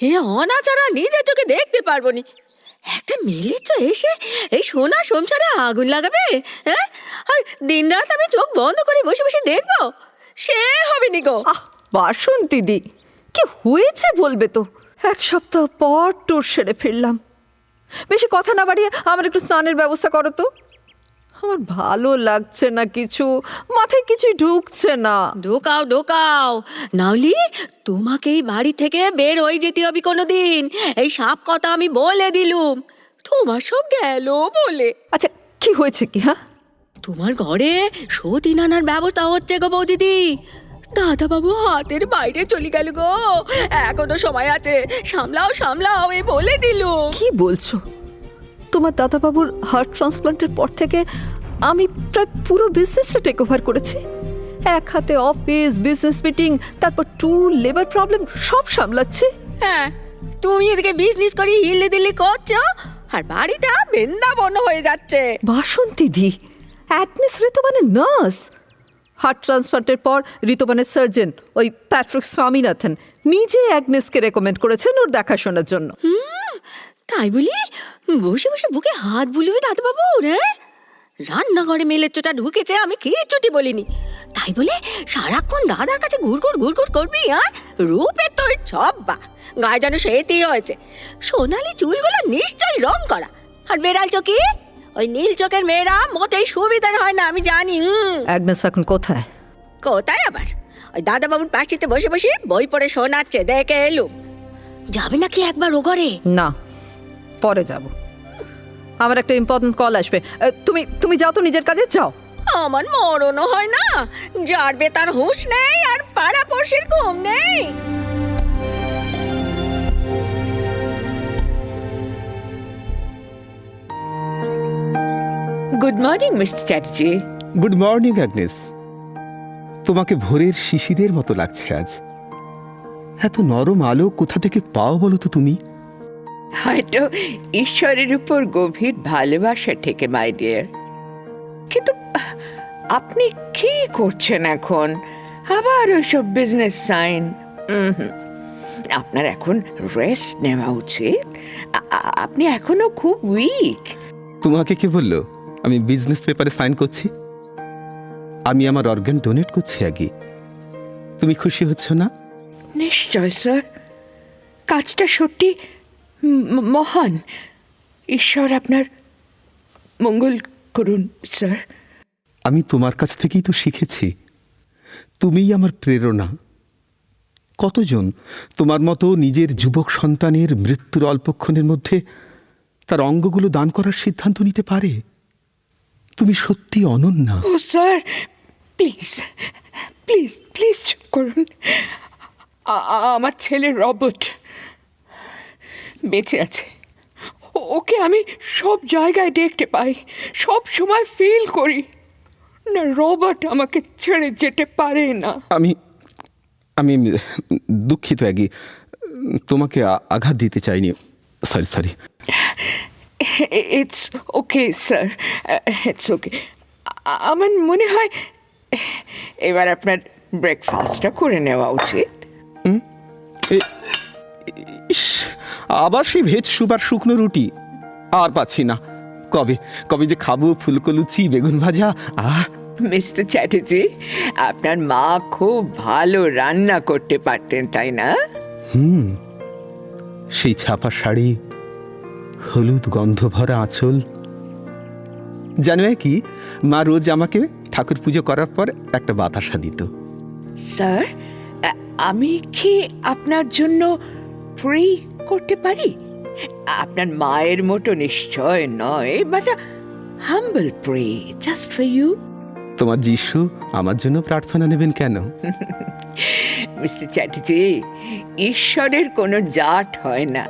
এ অনাচারা, নিজের চোখে দেখতে পারব নি একটা মেলের চো এসে এই সোনা সংসারে আগুন লাগাবে হ্যাঁ? আর দিনরাত আমি চোখ বন্ধ করে বসে বসে দেখব, সে হবে নি গো। আহ বাসন্তীদি কি হয়েছে বলবে তো? এক সপ্তাহ পর ট্যুর সেরে ফিরলাম। বেশি কথা না বাড়িয়ে আমার একটু স্নানের ব্যবস্থা করো তো। আমার ভালো লাগছে না কিছু। মাথায় কিছুই ঢুকছে না। ঢোকাও ঢোকাও। নাওলি তোমাকে এই বাড়ি থেকে বের হয়ে যেতে হবে কোনোদিন। এই সাপ কথা আমি বলে দিলুম। তোমার সব গেল বলে। আচ্ছা কি হয়েছে কি হ্যাঁ? তোমার ঘরে সতী নানার ব্যবস্থা হচ্ছে গো বৌদিদি। দাদা বাবু হাতের বাইরে চলে গেল গো। এখনও সময় আছে। সামলাও সামলাও এই বলে দিলুম। কি বলছো? তোমার দাদাবাবুর হার্ট ট্রান্সপ্লান্টের পর থেকে আমি প্রায় পুরো বিজনেসটা টেক ওভার করেছি। এক হাতে অফিস বিজনেস মিটিং তারপর ট্যুর লেবার প্রবলেম সব সামলাচ্ছি। হ্যাঁ তুমি এদিকে বিজনেস করে হিল্লি দিল্লি করছ আর বাড়িটা বৃন্দাবন হয়ে যাচ্ছে। বাসন্তী দি অ্যাগনেস ঋতুবানের নার্স হার্ট ট্রান্সপ্লান্টের পর ঋতুবানের সার্জন ওই প্যাট্রিক স্বামীনাথন নিজে অ্যাগনেসকে রেকমেন্ড করেছেন ওর দেখাশোনার জন্য। তাই বলি? বসে বসে বুকে হাত বুলিয়ে দাদা বাবু রে রান্নাঘরে মেলের চোটা ঢুকেছে আমি কিচ্ছুটি বলিনি। তাই বলে সারাক্ষণ দাদার কাছে ঘুরঘুর ঘুরঘুর করবি আর রূপের তোর ছব্বা। গায়ে যেন সেতেই হয়েছে। সোনালি চুলগুলো নিশ্চয়ই রং করা। আর বেড়াল চোখে ওই নীল চোখের মেয়েরা মোটেই সুবিধার হয় না আমি জানি অ্যাগনেস এখন কোথায়? কোথায় আবার? ওই দাদা বাবুর পাশিতে বসে বসে বই পড়ে শোনাচ্ছে দেখে এলুম। যাবে নাকি একবার ও ঘরে? না পরে যাব। আমার একটা ইম্পর্টেন্ট কল আসবে। তুমি তুমি যাও তো নিজের কাজে যাও। আমার মরণও হয় না। যারবে তার হুঁশ নেই আর পাড়া পড়শির ঘুম নেই। Good morning mister Chatterjee good morning Agnes তোমাকে ভোরের শিশিরের মতো লাগছে আজ। এত নরম আলো কোথা থেকে পাও বলো তো তুমি? হয়তো ঈশ্বরের উপর গভীর ভালোবাসা থেকে মাই ডিয়ার কিন্তু আপনি কি করছেন এখন? আবার ওইসব বিজনেস সাইন আপনার এখন রেস্ট নেওয়া উচিত। আপনি এখনও খুব উইক তোমাকে কে বলল? আমি বিজনেস পেপারে সাইন করছি? আমি আমার অর্গান ডোনেট করছি আগে। তুমি খুশি হচ্ছ না? নিশ্চয় স্যার কাজটা সত্যি মহান। ঈশ্বর আপনার মঙ্গল করুন স্যার। আমি তোমার কাছ থেকেই তো শিখেছি। তুমিই আমার প্রেরণা। কতজন তোমার মতো নিজের যুবক সন্তানের মৃত্যুর অল্পক্ষণের মধ্যে তার অঙ্গগুলো দান করার সিদ্ধান্ত নিতে পারে? তুমি সত্যি অনন্যা। ও স্যার প্লিজ প্লিজ প্লিজ চুপ করুন। আমার ছেলে রবট। বেঁচে আছে। ওকে আমি সব জায়গায় দেখতে পাই সব সময় ফিল করি। না রবট আমাকে ছেড়ে যেতে পারে না। আমি আমি দুঃখিত একই তোমাকে আঘাত দিতে চাইনি। Sorry sorry it's okay sir it's okay আমার মনে হয় এবার আপনার ব্রেকফাস্টটা করে নেওয়া উচিত। ইস আবার সেই ভেজ সুপার শুকনো রুটি? আর পাচ্ছি না। কবে কবে যে খাব ফুলকো লুচি বেগুন ভাজা আহ। মিস্টার চ্যাটার্জি আপনার মা খুব ভালো রান্না করতে পারতেন তাই না? হুম। সেই ছাপা শাড়ি হলুদ গন্ধ ভরা আঁচল। জানো কি? মা রোজ আমাকে ঠাকুর পুজো করার পর একটা বাতাসা দিত। স্যার আমি কি আপনার জন্য ফ্রি করতে পারি? আপনার মায়ের মতো নিশ্চয় নয় but humble pray just for you তোমার যিশু আমার জন্য প্রার্থনা নেবেন কেন? মিস্টার চ্যাটার্জি ঈশ্বরের কোনো জাট হয় না।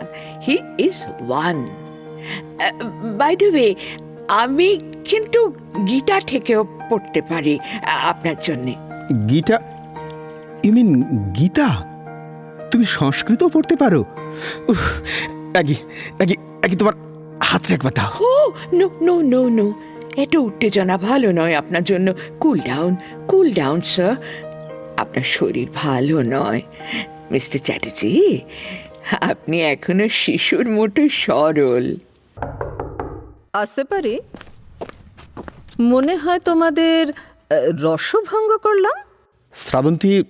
He is one by the way আমি কিন্তু গীতা থেকেও পড়তে পারি আপনার জন্যে। Gita you mean Gita? তুমি সংস্কৃত পড়তে পারো। উফ, একই একই একই তোমার হাত একবার দাও। Oh no no no no. এত উত্তেজনা ভালো নয় আপনার জন্য। Cool down cool down sir আপনার শরীর ভালো নয়। মিস্টার চ্যাটার্জি আপনি এখনও শিশুর মতো সরল। আসতে পারি। মনে হয় তোমাদের আহ, রসভঙ্গ করলাম। শ্রাবন্তী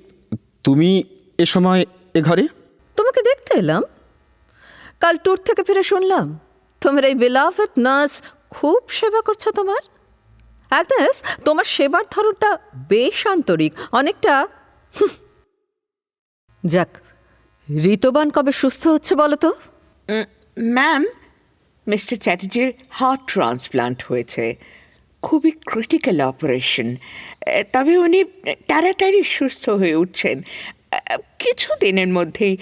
তুমি এ সময় এ ঘরে? তোমাকে দেখতে এলাম। কাল ট্যুর থেকে ফিরে শুনলাম তোমার এই বেলাভেট নার্স খুব সেবা করছে তোমার। অ্যাগনেস তোমার সেবার ধরনটা বেশ আন্তরিক অনেকটা যাক ঋতবান কবে সুস্থ হচ্ছে বলো তো? ম্যাম মিস্টার চ্যাটার্জির হার্ট ট্রান্সপ্লান্ট হয়েছে। খুবই ক্রিটিক্যাল অপারেশন তবে উনি তাড়াতাড়ি সুস্থ হয়ে উঠছেন। কিছু দিনের মধ্যেই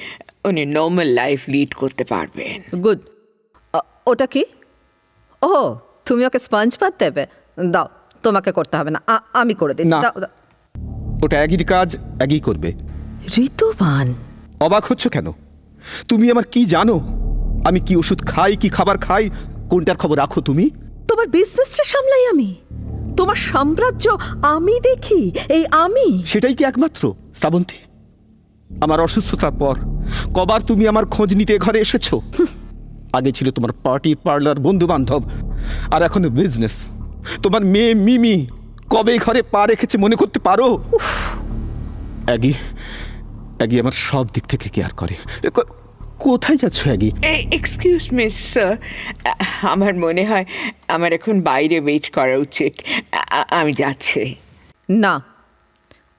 উনি নর্মাল লাইফ লিড করতে পারবেন। গুড ওটা কি? ও তুমি ওকে স্পঞ্জ পাত দেবে? দাও তোমাকে করতে হবে না। আমি করে দিচ্ছি। দাও। ওটা একই কাজ একই করবে। ঋতুবান। অবাক হচ্ছ কেন? তুমি আমার কি জানো? আমি কি ওষুধ খাই কি খাবার খাই? কোনটার খবর রাখো তুমি? তোমার বিজনেসটা সামলাই আমি। তোমার সাম্রাজ্য আমি দেখি এই আমি। সেটাই কি একমাত্র শ্রাবন্তী? আমার অসুস্থতার পর। কবার তুমি আমার খোঁজ নিতে ঘরে এসেছ? আগে ছিল তোমার পার্টি পার্লার বন্ধু বান্ধব আর এখন বিজনেস তোমার মেয়ে মিমি কবে ঘরে পা রেখেছে মনে করতে পারো? অ্যাগি অ্যাগি আমার সব দিক থেকে কেয়ার করে। এ, কোথায় যাচ্ছ অ্যাগি? এক্সকিউজ মিস স্যার আমার মনে হয় আমার এখন বাইরে ওয়েট করা উচিত। আমি যাচ্ছি। না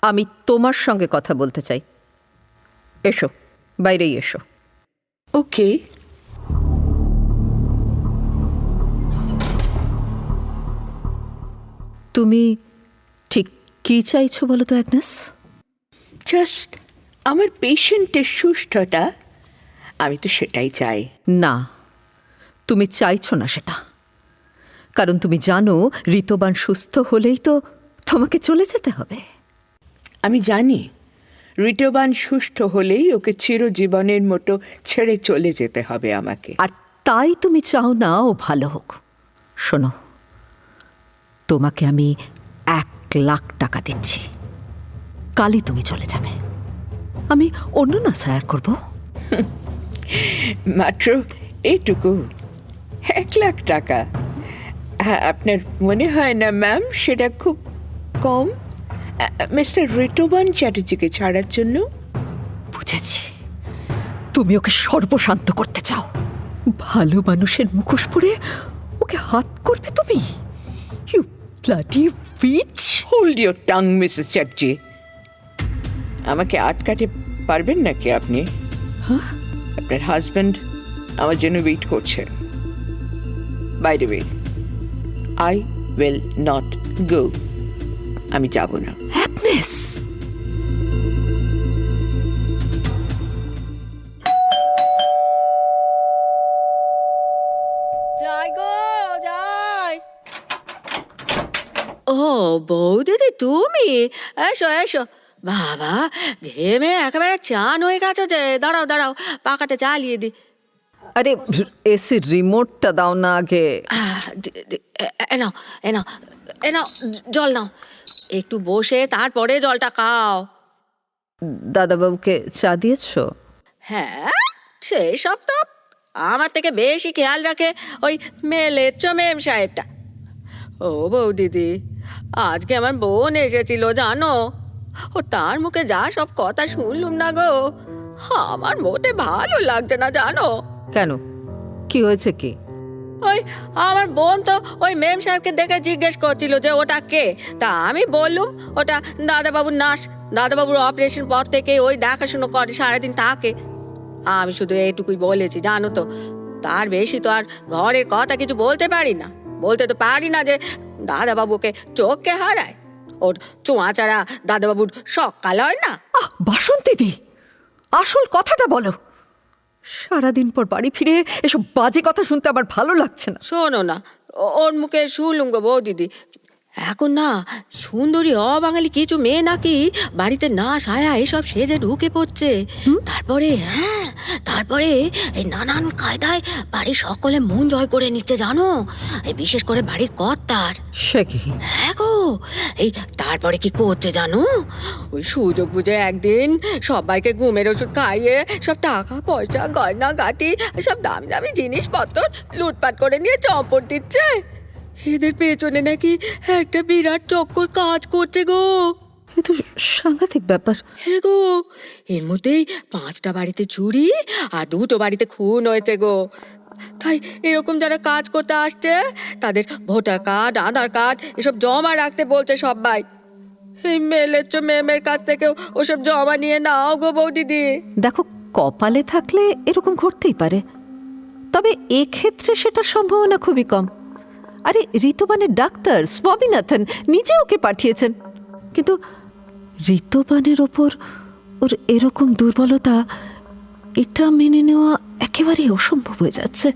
আমি তোমার সঙ্গে কথা বলতে চাই। এসো বাইরেই এসো। ওকে। তুমি ঠিক কি চাইছো বলো তো অ্যাগনেস? জাস্ট আমার পেশেন্টের সুস্থতা আমি তো সেটাই চাই। না তুমি চাইছো না সেটা। কারণ তুমি জানো ঋতবান সুস্থ হলেই তো তোমাকে চলে যেতে হবে। আমি জানি ঋতবান সুস্থ হলেই ওকে চিরজীবনের মতো ছেড়ে চলে যেতে হবে আমাকে। আর তাই তুমি চাও না ও ভালো হোক। শোনো তোমাকে আমি এক লাখ টাকা দিচ্ছি। কালই তুমি চলে যাবে। আমি অন্য না সায়ার করব? মাত্র এইটুকু এক লাখ টাকা। হ্যাঁ আপনার মনে হয় না ম্যাম সেটা খুব কম? মিস্টার ঋতবান চ্যাটার্জিকে ছাড়ার জন্য? বুঝেছি। তুমি ওকে সর্বশান্ত করতে চাও। ভালো মানুষের মুখোশ পরে ওকে হাত করবে তুমি। You bloody witch hold your tongue Mrs Chatterjee আমাকে আটকাতে পারবেন নাকি আপনি? আপনার হাজব্যান্ড আমার জন্য ওয়েট করছে। By the way I will not go আমি যাব না। হ্যাপনেস। যাই গো যাই ও বৌদিদি তুমি? এসো এসো। বাবা ঘেমে একেবারে চান হয়ে গেছো যে দাঁড়াও দাঁড়াও পাখাটা চালিয়ে দি। আরে এসির রিমোটটা দাও না আগে। নাও এ নাও এ নাও জল নাও। একটু বসে তারপরে জলটা খাও। দাদাবাবুকে চা দিয়েছ? হ্যাঁ সেই সব তো আমার থেকে বেশি খেয়াল রাখে ওই মেলেচ্ছ চমেম সাহেবটা। ও বউ দিদি আজকে আমার বোন এসেছিল জানো? ও তার মুখে যা সব কথা শুনলুম না গো। আমার মোটে ভালো লাগছে না জানো? কেন? কি হয়েছে কি? ওই, আমার বোন তো ওই মেম সাহেবকে দেখে জিজ্ঞেস করছিল যে ওটা কে? তা আমি বললুম, ওটা দাদাবাবুর নার্স দাদাবাবুর অপারেশন পর থেকে ওই দেখাশুনো করে, সারাদিন থাকে। আমি শুধু এইটুকুই বলেছি, জানো তো। তার বেশি তো আর ঘরের কথা কিছু বলতে পারি না। বলতে তো পারি না যে দাদাবাবুকে চোখকে হারায়। ওর চোঁয়া ছাড়া দাদাবাবুর সকাল হয় না। আহ, বাসন্তী দি, আসল কথাটা বলো। সারাদিন পর বাড়ি ফিরে এসব বাজে কথা শুনতে আমার ভালো লাগছে না। শোনো না, ওর মুখে শুলুঙ্গ বউ বৌদিদি এখন না সুন্দরী অবাঙালি কিছু মেয়ে নাকি বাড়িতে না সায়া এসব সেজে ঢুকে পড়ছে। তারপরে হ্যাঁ তারপরে এই নানান কায়দায় বাড়ির সকলে মন জয় করে নিচ্ছে জানো? এই বিশেষ করে বাড়ির কর্তার। সে কি? হ্যাঁ গো এই তারপরে কি করছে জানো? ওই সুযোগ বুঝে একদিন সবাইকে ঘুমের ওষুধ খাইয়ে সব টাকা পয়সা গয়না গাটি সব দামি দামি জিনিসপত্র লুটপাট করে নিয়ে চম্পট দিচ্ছে। এদের পেছনে নাকি একটা বিরাট চক্কর কাজ করছে গো। এ তো সাংঘাতিক ব্যাপার। হে গো এর মধ্যেই পাঁচটা বাড়িতে চুরি আর দুটো বাড়িতে খুন হয়েছে গো। তাই এরকম যারা কাজ করতে আসছে তাদের ভোটার কার্ড আধার কার্ড এসব জমা রাখতে বলছে সবাই। এই মেলেচ্ছ মেমের কাছ থেকেও ওসব জমা নিয়ে নাও গো বৌদিদি। দেখো কপালে থাকলে এরকম ঘটতেই পারে। তবে এক্ষেত্রে সেটার সম্ভাবনা খুবই কম। আরে, ঋতুবানের ডাক্তার স্বামীনাথন নিজে ওকে পাঠিয়েছেন। কিন্তু ঋতুবানের ওপর ওর এরকম দুর্বলতা, এটা মেনে নেওয়া একেবারেই অসম্ভব হয়ে যাচ্ছে।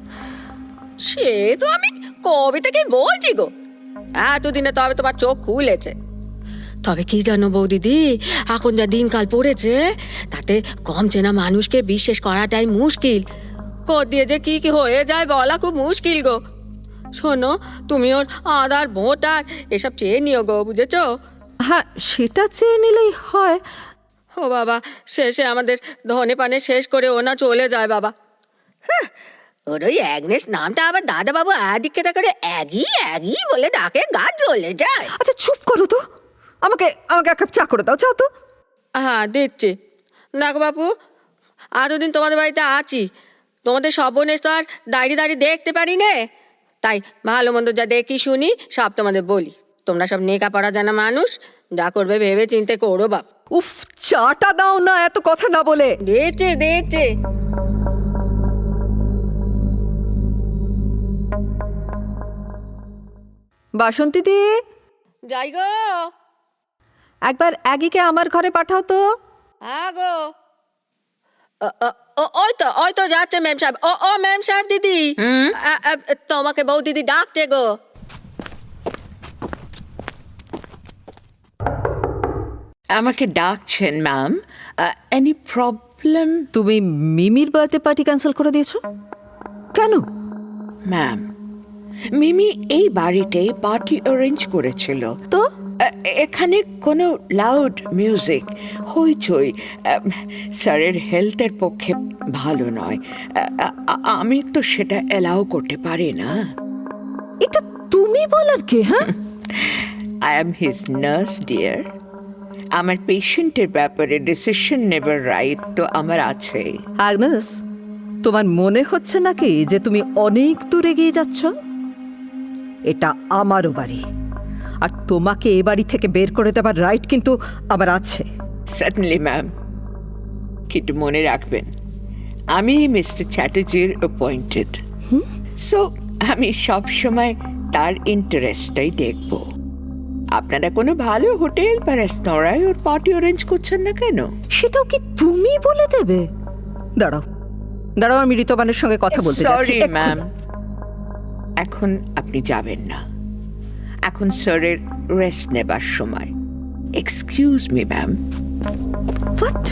সে তো আমি কবে থেকে বলছি গো? এতদিনে তবে তোমার চোখ খুলেছে। তবে কি জানো বৌদিদি, এখন যা দিনকাল পড়েছে, তাতে কম চেনা মানুষকে বিশ্বাস করাটাই মুশকিল। কর দিয়ে যে কি কি হয়ে যায় বলা খুব মুশকিল গো। শোনো তুমি ওর আধার ভোটার এসব চেয়ে নিও গো বুঝেছ? হ্যাঁ সেটা চেয়ে নিলেই হয়। ও বাবা শেষে আমাদের ধনে পানে শেষ করে ওনা চলে যায় বাবা। হ্যাঁ, ওর ওই অ্যাগনেস নামটা আবার দাদা বাবু আদিককে করে একই অ্যাগি বলে ডাকে গা জ্বলে যায়। আচ্ছা চুপ করো তো। আমাকে আমাকে এক কাপ চা করে দাও চাও তো। হ্যাঁ দিচ্ছি। দেখো বাপু এতদিন তোমাদের বাড়িতে আছি। তোমাদের সর্বনেশ তো আর দাঁড়িয়ে দাঁড়িয়ে দেখতে পারি নে তাই ভালো মন্দ যা দেখি শুনি সব তোমাদের বলি। তোমরা সব নেকা পড়া জানা মানুষ যা করবে ভেবে চিন্তে করো বাপ। উফ চাটা দাও না এত কথা না বলে। দিয়েছে দিয়েছে বাসন্তী দি। যাই গো। একবার অ্যাগিকে আমার ঘরে পাঠাও তো। হ্যাঁ গো। ও- ও- ও- ওই তো ওই তো যাচ্ছে ম্যাম সাহেব। ও ও ম্যাম সাহেব দিদি। তোমাকে বউ দিদি ডাকছে গো। আমাকে ডাকছেন ম্যাম। এনি প্রবলেম তুমি মিমির বার্থডে পার্টি ক্যান্সেল করে দিয়েছ? কেন? ম্যাম মিমি এই বাড়িতে পার্টি অ্যারেঞ্জ করেছিল। তো? এখানে কোনো লাউড মিউজিক হইচই স্যারের হেলথের পক্ষে ভালো নয়। আমি তো সেটা অ্যালাউ করতে পারি না। এটা তুমি বলার কে হ্যাঁ? I am his nurse dear আমার পেশেন্টের ব্যাপারে ডিসিশন নেবার রাইট তো আমার আছে। আগনেস তোমার মনে হচ্ছে নাকি যে তুমি অনেক দূর এগিয়ে যাচ্ছ? এটা আমারও বাড়ি। আর তোমাকে এ বাড়ি থেকে বের করে দেবার রাইট কিন্তু আমার আছে। সার্টেনলি ম্যাম কিন্তু মনে রাখবেন আমি মিস্টার চ্যাটার্জির অ্যাপয়েন্টেড সো আমি সব সময় তার ইন্টারেস্টটাই দেখব। আপনারা কোনো ভালো হোটেল বা রেস্তোরাঁয় ওর পার্টি অ্যারেঞ্জ করছেন না কেন? সেটাও কি তুমি বলে দেবে? দাঁড়াও দাঁড়াও আমি ঋতবানের সঙ্গে কথা বলতে সরি ম্যাম এখন আপনি যাবেন না। এখন স্যারের রেস্ট নেবার সময়। Excuse me ma'am What?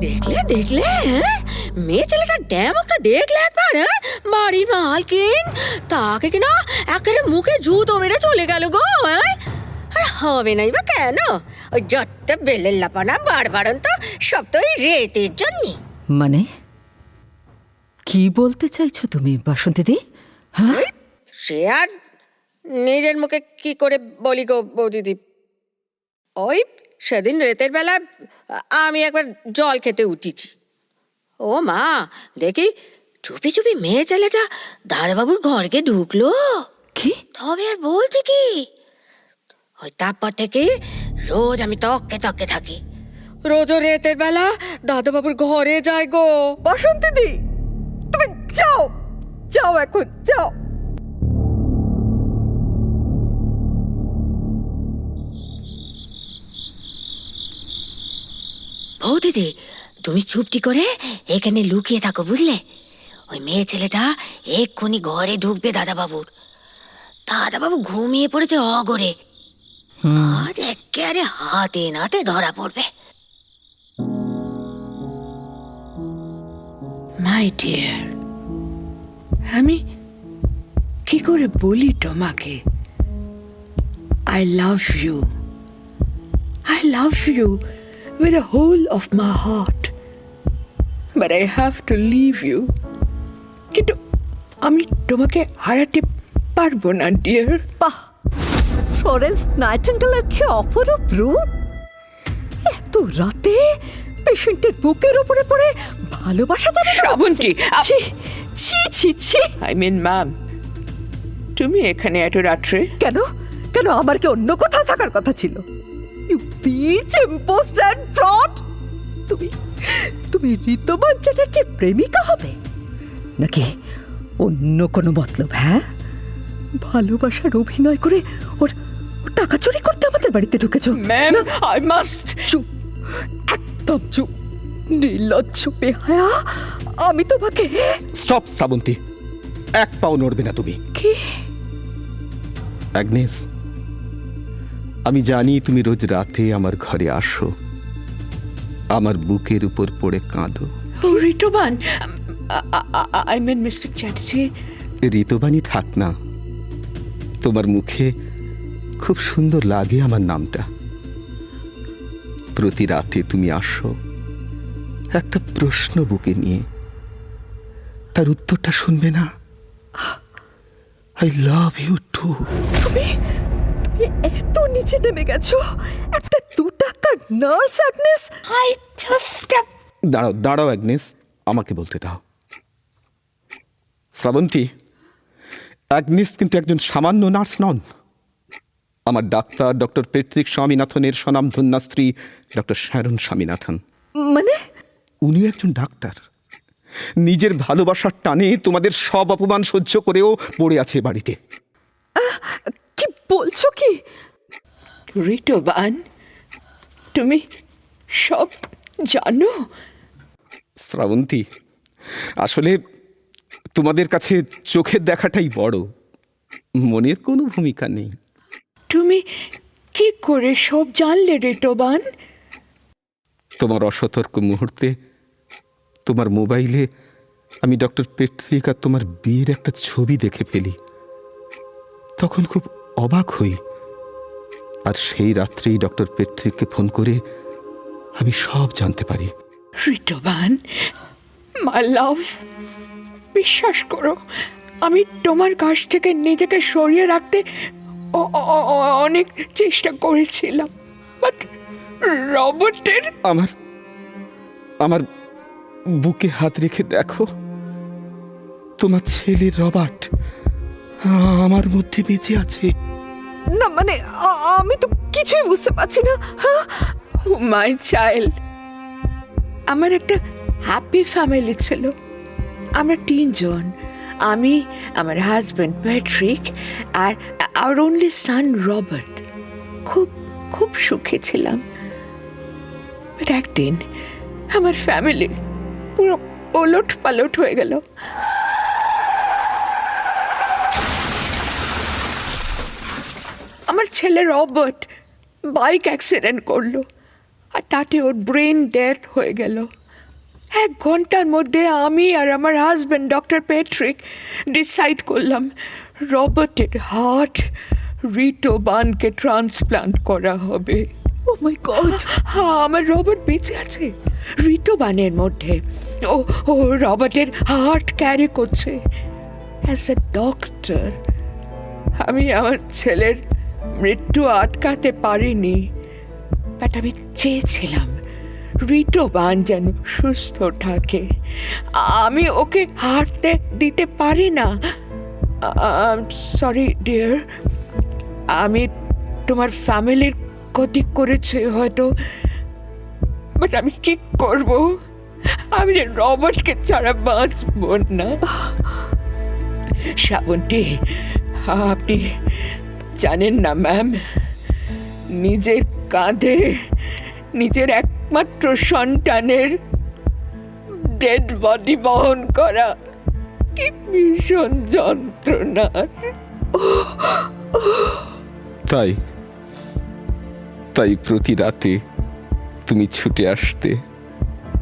দেখলে দেখলে হ্যাঁ? মেয়ে ছেলেটা ড্যামকটা দেখলে একবার হ্যাঁ? বাড়ি মালকিন তাকে কিনা একেবারে মুখে জুতো মেরে চলে গেল গো হ্যাঁ? আর হবে নাই বা কেন? ওই যত বেলের লাপানা বারবারন তো সব তো ওই রেতের জন্যই মানে? কি বলতে চাইছো তুমি বাসন্তী দি? হ্যাঁ সে আর নিজের মুখে কি করে বলি গো বৌদিদি? ওই সেদিন রেতের বেলা আমি একবার জল খেতে উঠেছি। ও মা দেখি চুপি চুপি মেয়ে ছেলেটা দাদাবাবুর ঘরকে ঢুকলো। কি? তবে আর বলছে কি? ওই তারপর থেকে রোজ আমি তককে তককে থাকি। রোজও রেতের বেলা দাদাবাবুর ঘরে যায় গো। বাসন্তী দি তুমি যাও। যাও এখন যাও বৌদিদি তুমি চুপটি করে এখানে লুকিয়ে থাকো বুঝলে? ওই মেয়ে ছেলেটা এক্ষুনি ঘরে ঢুকবে দাদাবাবুর। দাদাবাবু ঘুমিয়ে পড়েছে অগরে। আজ একেবারে হাতে নাতে ধরা পড়বে। মাই ডিয়ার আমি কি করে বলি তোমাকে? I love you I love you with the whole of my heart but I have to leave you কিন্তু আমি তোমাকে হারাতে পারব না ডিয়ার বাহ! ফ্লোরেন্স নাইটেঙ্গেলের কি অপরূপ রূপ? এত রাতে পেশেন্টের বুকের উপরে পড়ে ভালোবাসা না? শ্রাবন্তী, ছি ছি ছি ছি। আই মিন ম্যাম তুমি এখানে এত রাত্রে? কেন? কেন আমার কি অন্য কোথাও থাকার কথা ছিল? ইউ বিচ ইম্পোস্টার ফ্রড তুমি তুমি ঋতমান চ্যাটার্জির প্রেমিকা হবে? নাকি অন্য কোনো মতলব হ্যাঁ? ভালোবাসার অভিনয় করে ওর ওর টাকা চুরি করতে আমাদের বাড়িতে ঢুকেছো। ম্যাম আই মাস্ট চুপ চুপ নির্লজ্জ বেহায়া আমি তোমাকে স্টপ শ্রাবন্তী। এক পাও নড়বে না তুমি। কি? অ্যাগনেস আমি জানি তুমি রোজ রাতে আমার ঘরে আসো। আমার বুকের উপর পড়ে কাঁদো। Rituban I mean mister Chatterjee Ritabani থাক না। তোমার মুখে খুব সুন্দর লাগে আমার নামটা। প্রতি রাতে তুমি আসো। একটা প্রশ্ন বুকে নিয়ে। তার উত্তরটা শুনবে না? আই লাভ ইউ টু তুমি এত নিচে নেমে গেছো। একটা দু টাকার নার্স অ্যাগনেস। আই জাস্ট দাঁড়াও দাঁড়াও অ্যাগনেস। আমাকে বলতে দাও। শ্রাবন্তী অ্যাগনেস কিন্তু একজন সামান্য নার্স নন। আমার ডাক্তার ডক্টর পেট্রিক স্বামীনাথনের স্বনামধন্যা স্ত্রী ডক্টর শ্যারণ স্বামীনাথন। মানে? উনি একজন ডাক্তার। নিজের ভালোবাসার টানে তোমাদের সব অপমান সহ্য করেও পড়ে আছে বাড়িতে। কি বলছো কি? ঋতুবান তুমি সব জানো? শ্রাবন্তী আসলে তোমাদের কাছে চোখের দেখাটাই বড়। মনের কোনো ভূমিকা নেই। তুমি কি করে সব জানলে ঋতুবান তোমার অসতর্ক মুহূর্তে তোমার মোবাইলে আমি ডক্টর পেট্রিক আর তোমার বিয়ের একটা ছবি দেখে ফেলি। তখন খুব অবাক হই। আর সেই রাত্রেই ডক্টর পেট্রিককে ফোন করে আমি সব জানতে পারি। ঋতুবান মাই লাভ বিশ্বাস করো আমি তোমার কাছ থেকে নিজেকে সরিয়ে রাখতে অনেক চেষ্টা করেছিলাম বাট রবটের আমার আমার বুকে হাত রেখে দেখো তোমার ছেলে রবার্ট আমার মধ্যে বেঁচে আছে। না মানে আমি তো কিছুই বুঝতে পারছি না হ্যাঁ? My child. আমার একটা হ্যাপি ফ্যামিলি ছিল আমরা তিনজন। আমি, আমার হাজব্যান্ড প্যাট্রিক আর আর অনলি সান রবার্ট খুব খুব সুখে ছিলাম। একদিন আমার ফ্যামিলি পুরো ওলট পালট হয়ে গেল। আমার ছেলে রবার্ট বাইক অ্যাক্সিডেন্ট করল আর তাতে ওর ব্রেন ডেথ হয়ে গেল। এক ঘণ্টার মধ্যে আমি আর আমার হাজব্যান্ড ডক্টর পেট্রিক ডিসাইড করলাম রবার্টের হার্ট রিটোবানকে ট্রান্সপ্লান্ট করা হবে। ও মাই গড হ্যাঁ আমার রবার্ট বেঁচে আছে ঋতুবানের মধ্যে। ও ও রবার্টের হার্ট ক্যারি করছে। অ্যাজ এ ডক্টর আমি আমার ছেলের মৃত্যু আটকাতে পারিনি বাট আমি চেয়েছিলাম। ঋতুবান যেন সুস্থ থাকে। আমি ওকে হারতে দিতে পারি না। সরি ডিয়ার আমি তোমার ফ্যামিলির ক্ষতি করেছে হয়তো। বাট আমি কি করব? আমি যে রবার্টকে ছাড়া বাঁচব না। শ্রাবন্তী, আপনি জানেন না ম্যাম নিজের কাঁধে নিজের একমাত্র সন্তানের ডেড বডি বহন করা কি ভীষণ যন্ত্রণার তাই তাই প্রতি রাতে তুমি ছুটে আসতে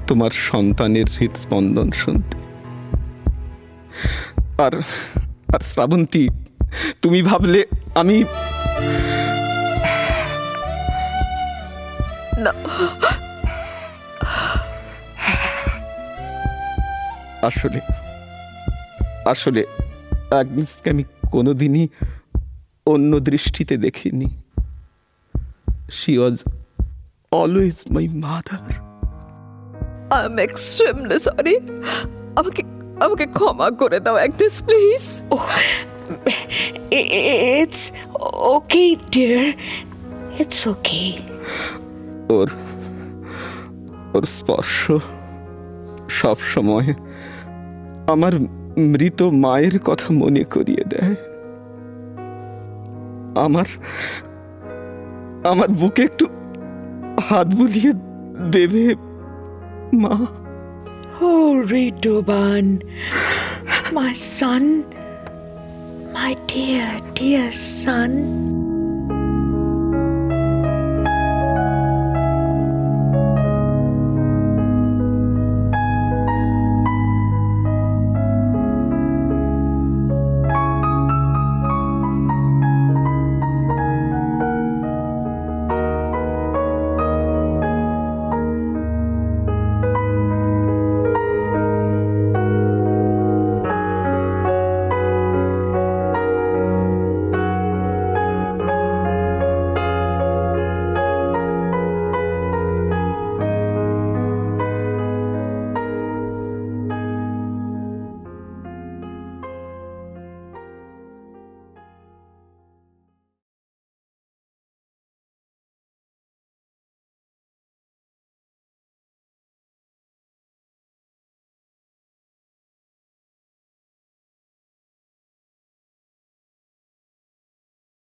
তোমার সন্তানের হৃদস্পন্দন শুনতে। আর আর শ্রাবন্তী তুমি ভাবলে আমি আসলে আসলে আগ্নেসকে আমি কোনোদিনই অন্য দৃষ্টিতে দেখিনি। She was always my mother I am extremely sorry আমাকে আমাকে ক্ষমা করে দাও Agnes please it's okay dear it's okay ওর ওর স্পর্শ সব সময় আমার মৃত মায়ের কথা মনে করিয়ে দেয় আমার আমার বুকে একটু হাত বুলিয়ে দেবে মা Oh, Ridoban, my son, my dear, dear son.